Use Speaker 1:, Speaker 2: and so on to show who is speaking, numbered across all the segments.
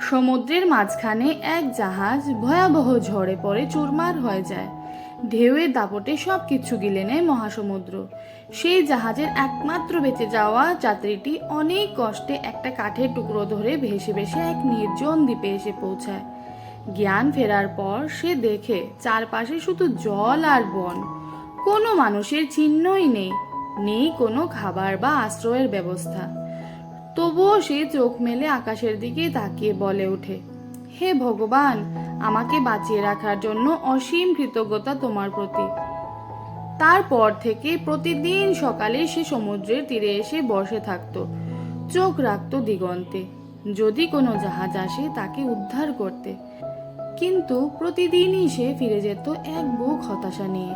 Speaker 1: সমুদ্রের মাঝখানে এক জাহাজ ভয়াবহ ঝড়ে পড়ে চুরমার হয়ে যায়। ঢেউয়ের দাপটে সব কিছু গিলে নেয় মহাসমুদ্র। সেই জাহাজের একমাত্র বেঁচে যাওয়া যাত্রীটি অনেক কষ্টে একটা কাঠের টুকরো ধরে ভেসে ভেসে এক নির্জন দ্বীপে এসে পৌঁছায়। জ্ঞান ফেরার পর সে দেখে চারপাশে শুধু জল আর বন। কোনো মানুষের চিহ্নই নেই নেই কোনো খাবার বা আশ্রয়ের ব্যবস্থা। তবুও সে চোখ মেলে আকাশের দিকে তাকিয়ে বলে ওঠে, হে ভগবান, আমাকে বাঁচিয়ে রাখার জন্য অসীম কৃতজ্ঞতা তোমার প্রতি তারপর থেকে প্রতিদিন সকালে সে সমুদ্রের তীরে এসে বসে থাকত, চোখ রাখত দিগন্তে, যদি কোনো জাহাজ আসে তাকে উদ্ধার করতে। কিন্তু প্রতিদিনই সে ফিরে যেত এক বুক হতাশা নিয়ে।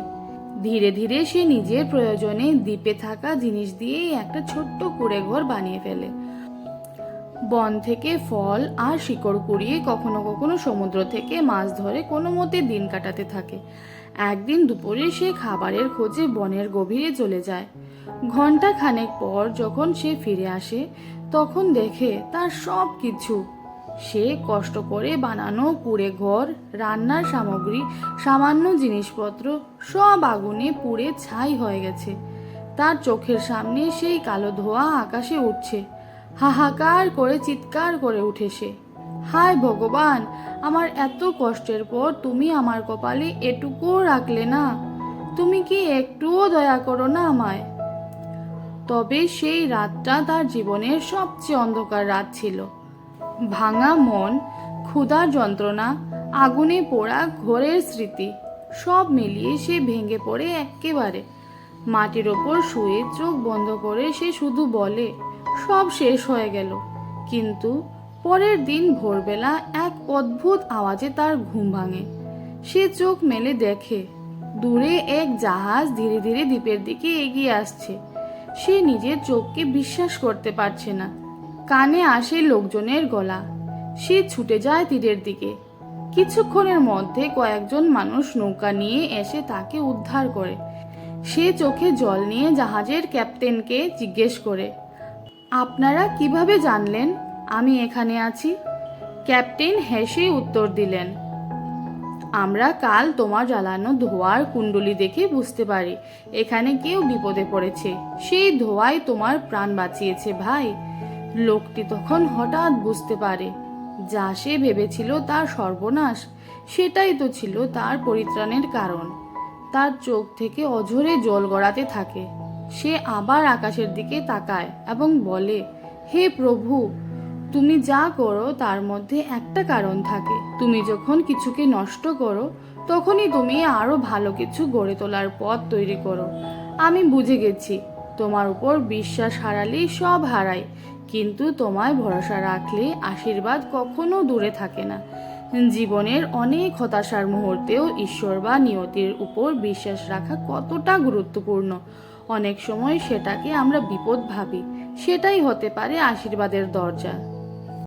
Speaker 1: ধীরে ধীরে সে নিজের প্রয়োজনে দ্বীপে থাকা জিনিস দিয়েই একটা ছোট্ট কুড়ে ঘর বানিয়ে ফেলে। বন থেকে ফল আর শিকড় কুড়িয়ে কখনো কখনো সমুদ্র থেকে মাছ ধরে কোনো মতে দিন কাটাতে থাকে। একদিন দুপুরে সে খাবারের খোঁজে বনের গভীরে চলে যায়। ঘণ্টা খানেক পর যখন সে ফিরে আসে, তখন দেখে তার সব কিছু। সে কষ্ট করে বানানো কুড়ে ঘর, রান্নার সামগ্রী, সামান্য জিনিসপত্র সব আগুনে পুড়ে ছাই হয়ে গেছে। তার চোখের সামনে সেই কালো ধোঁয়া আকাশে উঠছে। হাহাকার করে, চিৎকার করে উঠে সে। হায় ভগবান, আমার এত কষ্টের পর তুমি আমার কপালে এটুকুও রাখলে না। তুমি কি একটুও দয়া করো না আমায়? তবে সেই রাতটা তার জীবনের সবচেয়ে অন্ধকার রাত ছিল। ভাঙা মন ক্ষুধার যন্ত্রণা, আগুনে পোড়া ঘোরের স্মৃতি, সব মিলিয়ে সে ভেঙে পড়ে একেবারে। মাটির ওপর শুয়ে চোখ বন্ধ করে সে শুধু বলে সব শেষ হয়ে গেল। কিন্তু পরের দিন ভোরবেলা এক অদ্ভুত আওয়াজে তার ঘুম ভাঙে। সে চোখ মেলে দেখে, দূরে এক জাহাজ ধীরে ধীরে দ্বীপের দিকে এগিয়ে আসছে। সে নিজের চোখকে বিশ্বাস করতে পারছে না। কানে আসে লোকজনের গলা। সে ছুটে যায় তীরের দিকে। কিছুক্ষণের মধ্যে কয়েকজন মানুষ নৌকা নিয়ে এসে তাকে উদ্ধার করে। সে চোখে জল নিয়ে জাহাজের ক্যাপ্টেনকে জিজ্ঞেস করে আপনারা কীভাবে জানলেন আমি এখানে আছি? ক্যাপ্টেন হেসে উত্তর দিলেন, আমরা কাল তোমার জ্বালানো ধোয়ার কুণ্ডলি দেখে বুঝতে পারি। এখানে কেউ বিপদে পড়েছে। সেই ধোয়াই তোমার প্রাণ বাঁচিয়েছে, ভাই। লোকটি তখন হঠাৎ বুঝতে পারে, যা সে ভেবেছিল তার সর্বনাশ। সেটাই তো ছিল তার পরিত্রাণের কারণ। তার চোখ থেকে অঝরে জল গড়াতে থাকে। সে আবার আকাশের দিকে তাকায় এবং বলে, হে প্রভু, তুমি যা করো তার মধ্যে একটা কারণ থাকে। তুমি যখন কিছুকে নষ্ট করো, তখনই তুমি আরও ভালো কিছু গড়ে তোলার পথ তৈরি করো। আমি বুঝে গেছি, তোমার উপর বিশ্বাস হারালেই সব হারাই কিন্তু তোমায় ভরসা রাখলে আশীর্বাদ কখনো দূরে থাকে না। জীবনের অনেক হতাশার মুহূর্তেও ঈশ্বর বা নিয়তির উপর বিশ্বাস রাখা কতটা গুরুত্বপূর্ণ? অনেক সময় সেটাকে আমরা বিপদ ভাবি। সেটাই হতে পারে আশীর্বাদের দরজা।